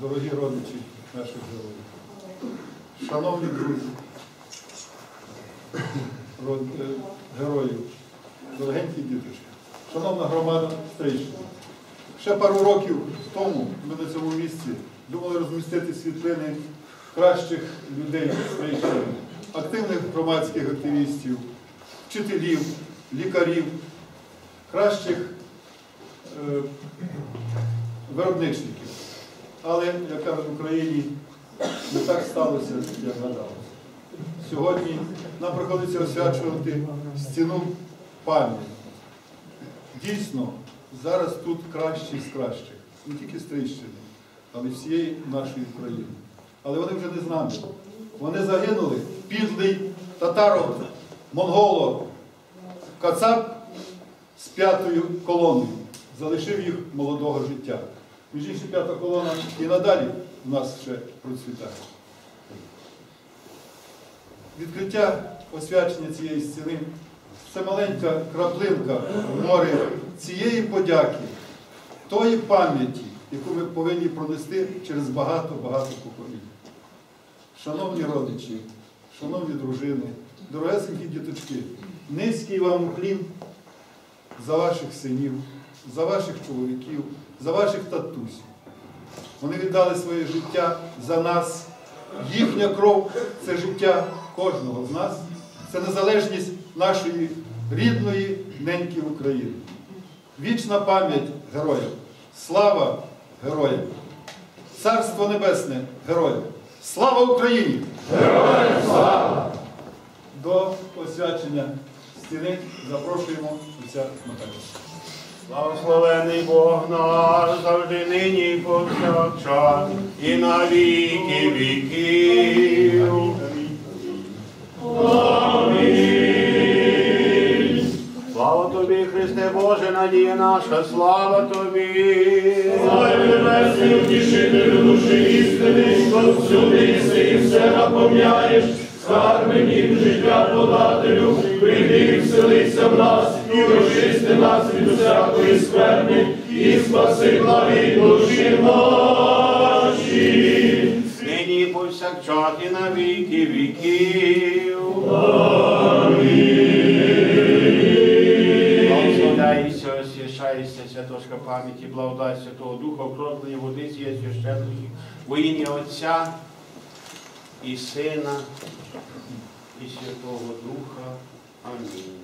дорогі родичі наших героїв, шановні друзі, е, героїв, дорогенькі діточки, шановна громада Стрийщини, ще пару років тому ми на цьому місці думали розмістити світлини кращих людей Стрийщини, активних громадських активістів, вчителів, лікарів, кращих. Е, виробничників. Але, як кажуть в Україні, не так сталося, як гадалося. Сьогодні нам приходиться освячувати стіну пам'яті. Дійсно, зараз тут кращі з кращих, не тільки з Трищини, але й всієї нашої України. Але вони вже не з нами. Вони загинули. Підлий татаро, монголо, кацап з п'ятою колоною. Залишив їх молодого життя. Між іншим, п'ята колона і надалі у нас ще процвітає. Відкриття освячення цієї стіни це маленька краплинка в морі цієї подяки, тої пам'яті, яку ми повинні пронести через багато-багато поколінь. Шановні родичі, шановні дружини, дорогесенькі діточки, низький вам уклін за ваших синів, за ваших чоловіків, за ваших татусів. Вони віддали своє життя за нас. Їхня кров це життя кожного з нас, це незалежність нашої рідної неньки України. Вічна пам'ять героям, слава героям, царство небесне героям. Слава Україні! Героям слава! До освячення стіни запрошуємо отця Михайла. Благословений Бог наш, завжди нині і повсякчас, і на віки віків. Слава тобі, Христе Боже, надія наша, слава тобі. Слава небесний, утішителю душі істини, що всюди і все напомняєш, скарб мені життя подателю, прийди вселися в нас, і очисти нас від усякої скверни, і спаси благі душі наші. Нині повсякчас, і на віки віків. Благословляйся, освящайся, святошка пам'яті, благодать Святого Духа, окроплення води цієї священної, во Отця і Сина, і Святого Духа. Амінь.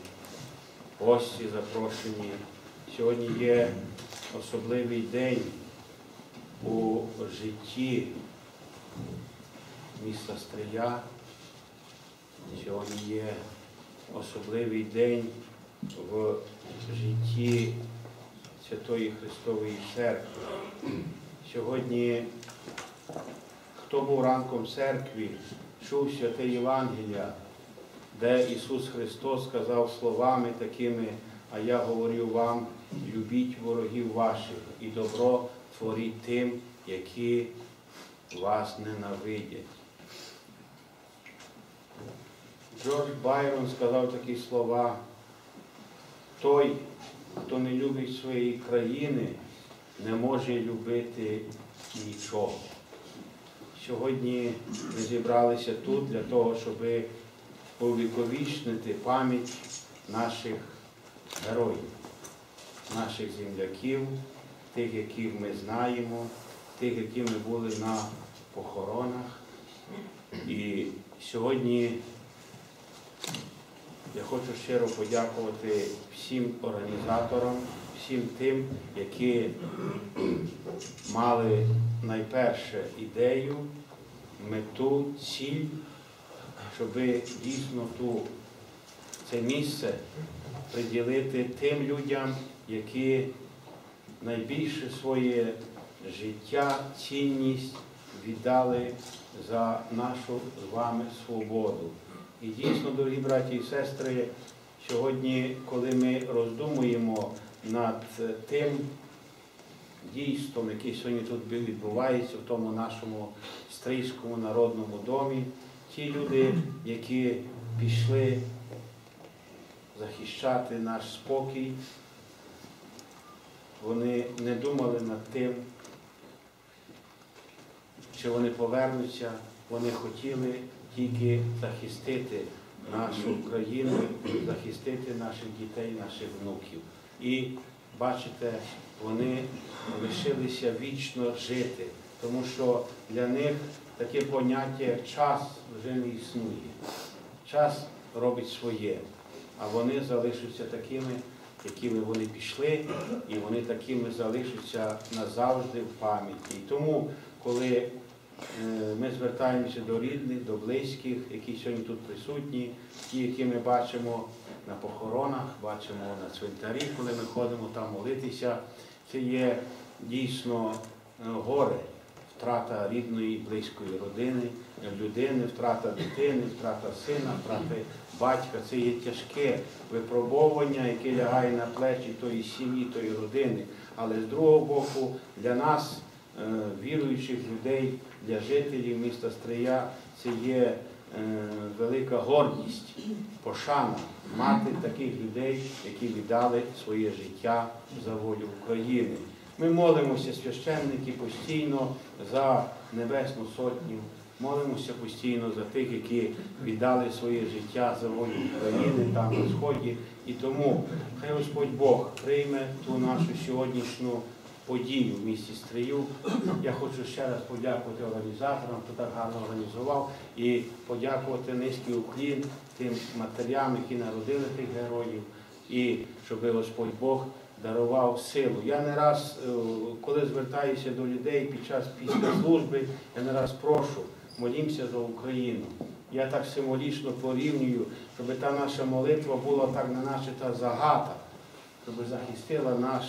Гості запрошені. Сьогодні є особливий день у житті міста Стрия. Сьогодні є особливий день в житті Святої Христової Церкви. Сьогодні, хто був ранком в церкві, чув святе Євангелія, де Ісус Христос сказав словами такими, а я говорю вам, любіть ворогів ваших і добро творіть тим, які вас ненавидять. Джордж Байрон сказав такі слова, той, хто не любить своєї країни, не може любити нічого. Сьогодні ми зібралися тут для того, щоб увіковічнити пам'ять наших героїв, наших земляків, тих, яких ми знаємо, тих, які ми були на похоронах. І сьогодні я хочу щиро подякувати всім організаторам, всім тим, які мали найперше ідею, мету, ціль, щоб дійсно ту, це місце приділити тим людям, які найбільше своє життя, цінність віддали за нашу з вами свободу. І дійсно, дорогі браті і сестри, сьогодні, коли ми роздумуємо над тим дійством, яке сьогодні тут відбувається в тому нашому стрийському народному домі, ті люди, які пішли захищати наш спокій, вони не думали над тим, чи вони повернуться, вони хотіли тільки захистити нашу країну, захистити наших дітей, наших внуків. І бачите, вони лишилися вічно жити, тому що для них таке поняття, як час, вже не існує. Час робить своє, а вони залишаться такими, якими вони пішли, і вони такими залишаться назавжди в пам'яті. І тому, коли ми звертаємося до рідних, до близьких, які сьогодні тут присутні, ті, які ми бачимо на похоронах, бачимо на цвинтарі, коли ми ходимо там молитися, це є дійсно е, горе, втрата рідної, близької родини, людини, втрата дитини, втрата сина, втрати батька. Це є тяжке випробовування, яке лягає на плечі тої сім'ї, тої родини. Але з другого боку, для нас, е, віруючих людей, для жителів міста Стрия, це є е, велика гордість, пошана мати таких людей, які віддали своє життя за волю України. Ми молимося, священники, постійно за Небесну Сотню, молимося постійно за тих, які віддали своє життя за волю України там на Сході. І тому хай Господь Бог прийме ту нашу сьогоднішню подію в місті Стрию. Я хочу ще раз подякувати організаторам, хто так гарно організував, і подякувати низький уклін тим матерям, які народили тих героїв, і щоб Господь Бог дарував силу. Я не раз, е, коли звертаюся до людей під час після служби, я не раз прошу, молімося за Україну. Я так символічно порівнюю, щоб та наша молитва була так на наче та загата, щоб захистила наш,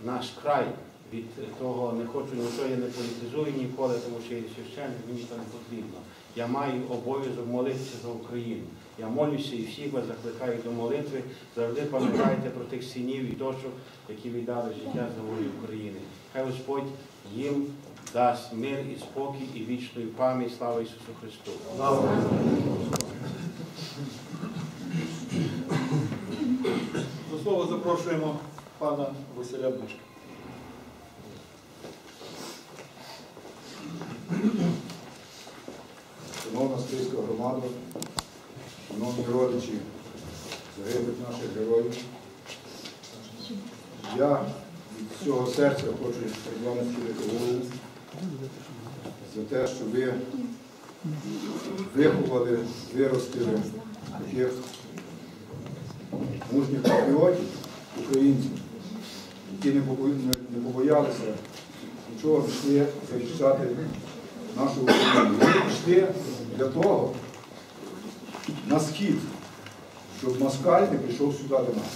наш край від того, не хочу нічого, я не політизую ніколи, тому що я священник, мені це не потрібно. Я маю обов'язок молитися за Україну. Я молюся і всіх вас закликаю до молитви. Завжди пам'ятайте про тих синів і дочок, які віддали життя за волю України. Хай Господь їм дасть мир і спокій і вічну пам'ять. Слава Ісусу Христу! До слова запрошуємо пана Василя Бушка. Шановна Стрийська громада, шановні родичі загиблих наших героїв, я від всього серця хочу перед вами схилити голову за те, що ви виховали, виростили таких мужніх патріотів, українців, які не побо- не- не побоялися нічого пішли захищати нашу Україну. Вони пішли для того на схід, щоб москаль не прийшов сюди до нас.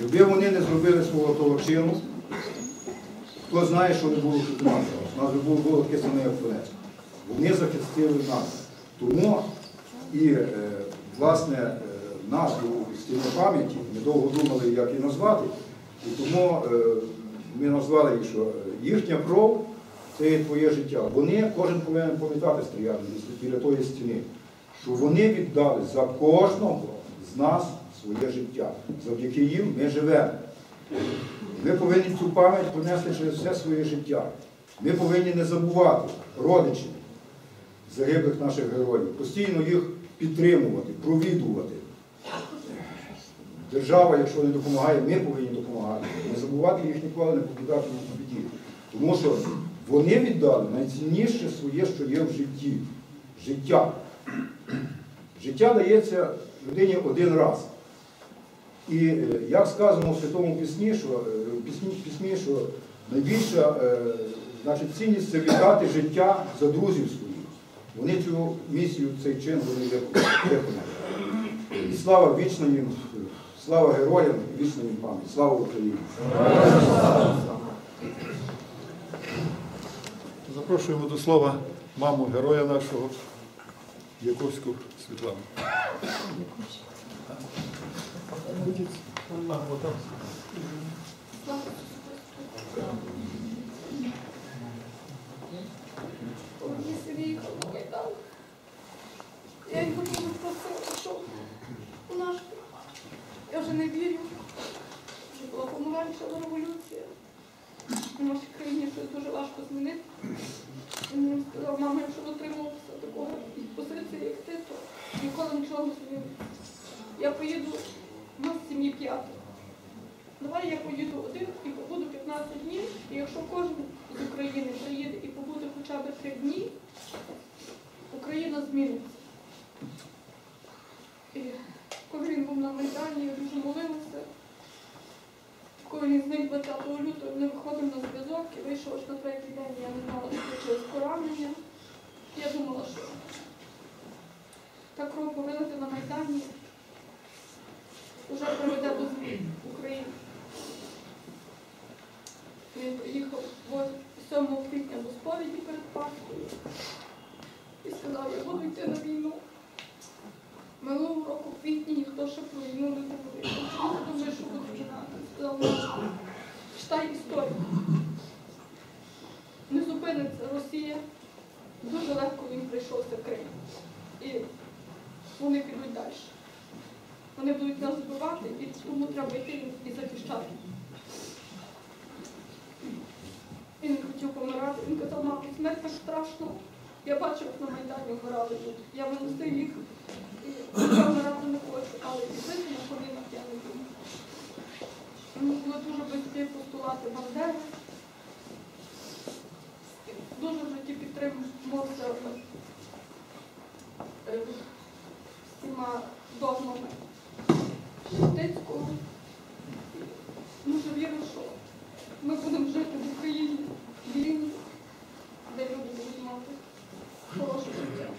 Якби вони не зробили свого того чину, хто знає, що не було тут нас. У нас би було, було таке саме, як Вони захистили нас. Тому і, е, власне, е, назву стіни пам'яті ми довго думали, як її назвати. І тому е, ми назвали її, що е, їхня кров це є твоє життя. Вони, кожен повинен пам'ятати стріляни біля тої стіни, що вони віддали за кожного з нас своє життя. Завдяки їм ми живемо. Ми повинні цю пам'ять понести через все своє життя. Ми повинні не забувати родичів загиблих наших героїв, постійно їх підтримувати, провідувати. Держава, якщо не допомагає, ми повинні допомагати. Не забувати їх ніколи, не покидати в біді. Тому що вони віддали найцінніше своє, що є в житті. Життя. Життя дається людині один раз. І е, як сказано в Святому Пісні, що, е, пісні, пісні, що найбільша е, значить, цінність це віддати життя за друзів своїх. Вони цю місію, цей чин вони виконали. І слава вічна їм, слава героям, і вічна їм пам'ять. Слава Україні! Запрошуємо до слова маму героя нашого Яковську Світлану. Мені Сергій Майдан. Я його дуже просила, що у наш я вже не вірю, що була помаранчева революція. У нашій країні щось дуже важко змінити. Він мені сказав, мама, якщо дотримувався такого позиції, як ти, то ніколи нічого собі я поїду на сім'ї п'ятеро. Давай я поїду один і побуду 15 днів, і якщо кожен з України приїде і побуде хоча б 3 дні, Україна зміниться. І коли він був на Майдані, я дуже молилася. Коли він зник 20 лютого, не виходив на зв'язок і вийшов на третій день, я не знала, що через поранення. Я думала, що та кров повинити на Майдані вже приведе до змін в Україні. Він приїхав 7 квітня до сповіді перед Пасхою і сказав, я буду йти на війну. Минулого року в квітні ніхто ще про війну не говорив. Думаєш, що буде війна? Сказав, «Ну, читай історію. Не зупиниться Росія. Дуже легко він прийшовся Крим. І вони підуть далі. Вони будуть нас збивати, і тому треба йти і захищати. Він хотів помирати. Він казав, мамо, смерть так страшно. Я бачив, як на Майдані вмирали люди. Я виносив їх. Я вмирати не хочу, але піти на колінах я не буду. Мені були дуже близькі постулати Бандери. Дуже в житті підтримувався е, всіма догмами Шептицького. Дуже вірю, що ми будемо жити в Україні вільні, де люди будуть мати хороше життя.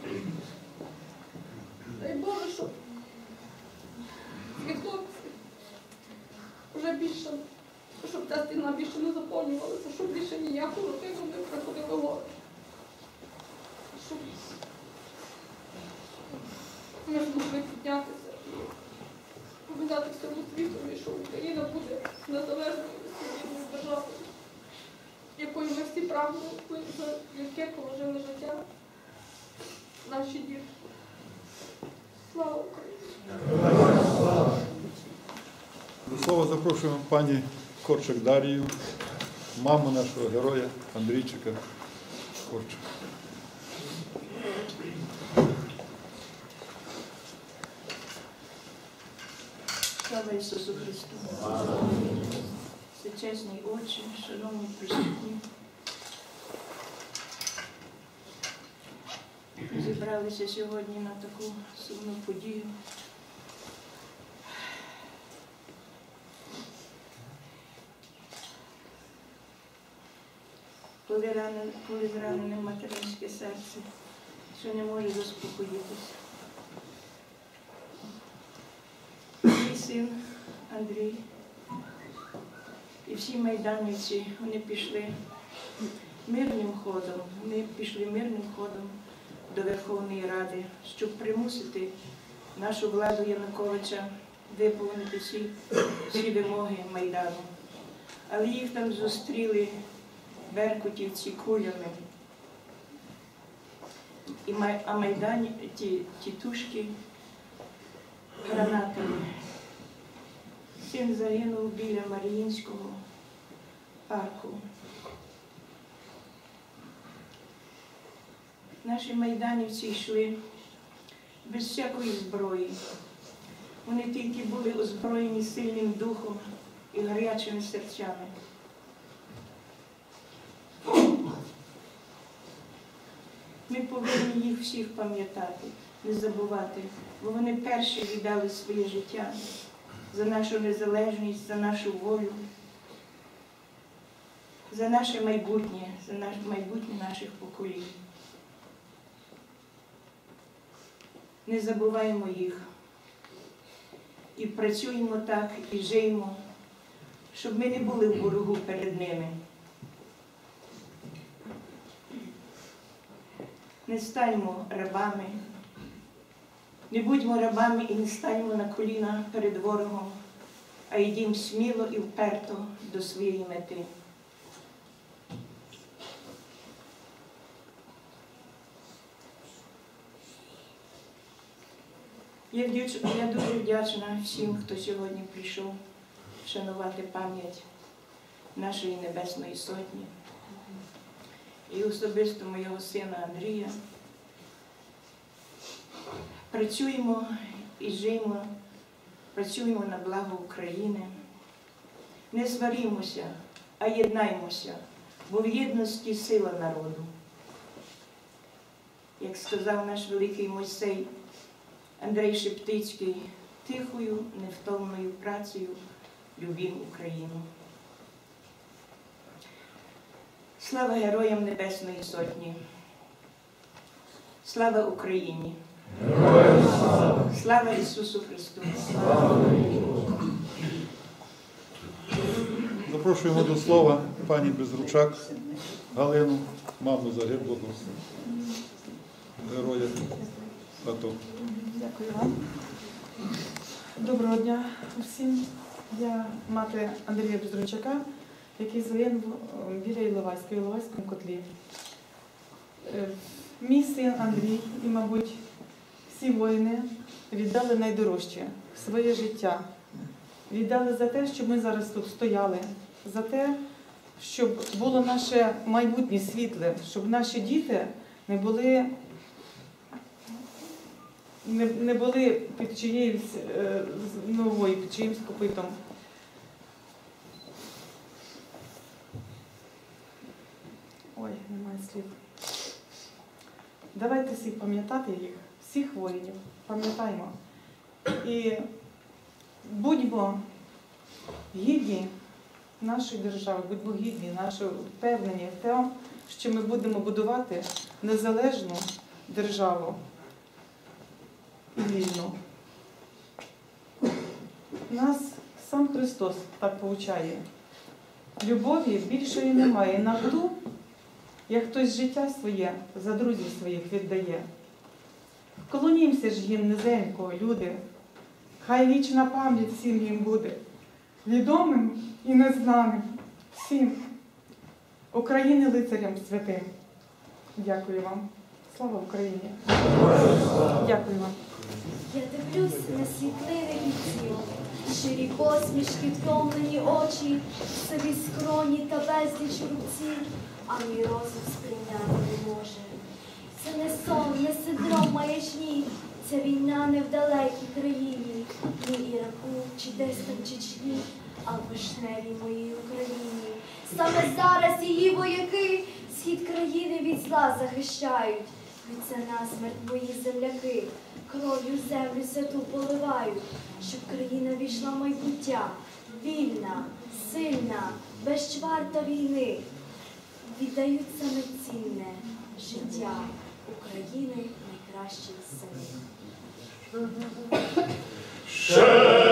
Дай Боже, щоб ці хлопці вже більше, щоб ця стіна більше не заповнювалася, щоб більше ніякого родину не приходили гори. Щоб ми змогли піднятися і показати всьому світу, що Україна буде незалежною суверенною державою, якою ми всі прагнули, за яке положили життя наші діти. Слава Україні! До слова запрошуємо пані Корчик Дарію, маму нашого героя Андрійчика Корчик. Слава Ісусу Христу! Всечесний Отче, шановні присутні, зібралися сьогодні на таку сумну подію. Коли, ране, коли зранене материнське серце, що не може заспокоїтися. Мій син Андрій всі майданівці, вони пішли мирним ходом, вони пішли мирним ходом до Верховної Ради, щоб примусити нашу владу Януковича виповнити всі, всі вимоги Майдану. Але їх там зустріли беркутівці кулями. І май- а майдані ті тітушки гранатами. Син загинув біля Маріїнського парку. Наші майданівці йшли без всякої зброї. Вони тільки були озброєні сильним духом і гарячими серцями. Ми повинні їх всіх пам'ятати, не забувати, бо вони перші віддали своє життя за нашу незалежність, за нашу волю, за наше майбутнє, за майбутнє наших поколінь. Не забуваємо їх і працюємо так, і живемо, щоб ми не були в боргу перед ними. Не станьмо рабами, не будьмо рабами і не станьмо на коліна перед ворогом, а йдімо сміло і вперто до своєї мети. Я я дуже вдячна всім, хто сьогодні прийшов вшанувати пам'ять нашої Небесної Сотні і особисто моєго сина Андрія. Працюємо і живемо працюємо на благо України. Не сварімося, а єднаймося, бо в єдності сила народу. Як сказав наш великий Мойсей Андрей Шептицький, тихою, невтомною працею любім Україну. Слава Героям Небесної Сотні! Слава Україні! Слава Ісусу Христу! Запрошуємо до слова пані Безручак Галину, маму загиблого героя АТО. Дякую вам. Доброго дня всім. Я мати Андрія Безручака, який загинув е, біля Іловайської, в Іловайському котлі. Е, Мій син Андрій і, мабуть, всі воїни віддали найдорожче своє життя. Віддали за те, щоб ми зараз тут стояли, за те, щоб було наше майбутнє світле, щоб наші діти не були не, не були під чиєюсь е, ногою, під чиїмсь копитом. Ой, немає слів. Давайте всі пам'ятати їх, всіх воїнів, пам'ятаємо. І будьмо гідні нашої держави, будьмо гідні, нашої впевнені в тому, що ми будемо будувати незалежну державу і. Нас сам Христос так повчає. Любові більшої немає на ту, як хтось життя своє за друзів своїх віддає. Вклонімося ж їм низенько, люди, хай вічна пам'ять всім їм буде, відомим і незнаним всім, України лицарям святим. Дякую вам. Слава Україні! Дякую вам. Я дивлюсь на світлини віців, щирі посмішки, втомлені очі, собі скроні та безліч руців, а мій розум сприйняти не може. Це не сон, не синдром маячні, ця війна не в далекій країні, не Іраку чи десь там Чечні, а в вишневій моїй Україні. Саме зараз її вояки схід країни від зла захищають. Від це насмерть мої земляки, кров'ю землю святу поливають, щоб країна війшла в майбуття, вільна, сильна, без чварта війни. Віддають саме цінне життя України найкращих сини. Ще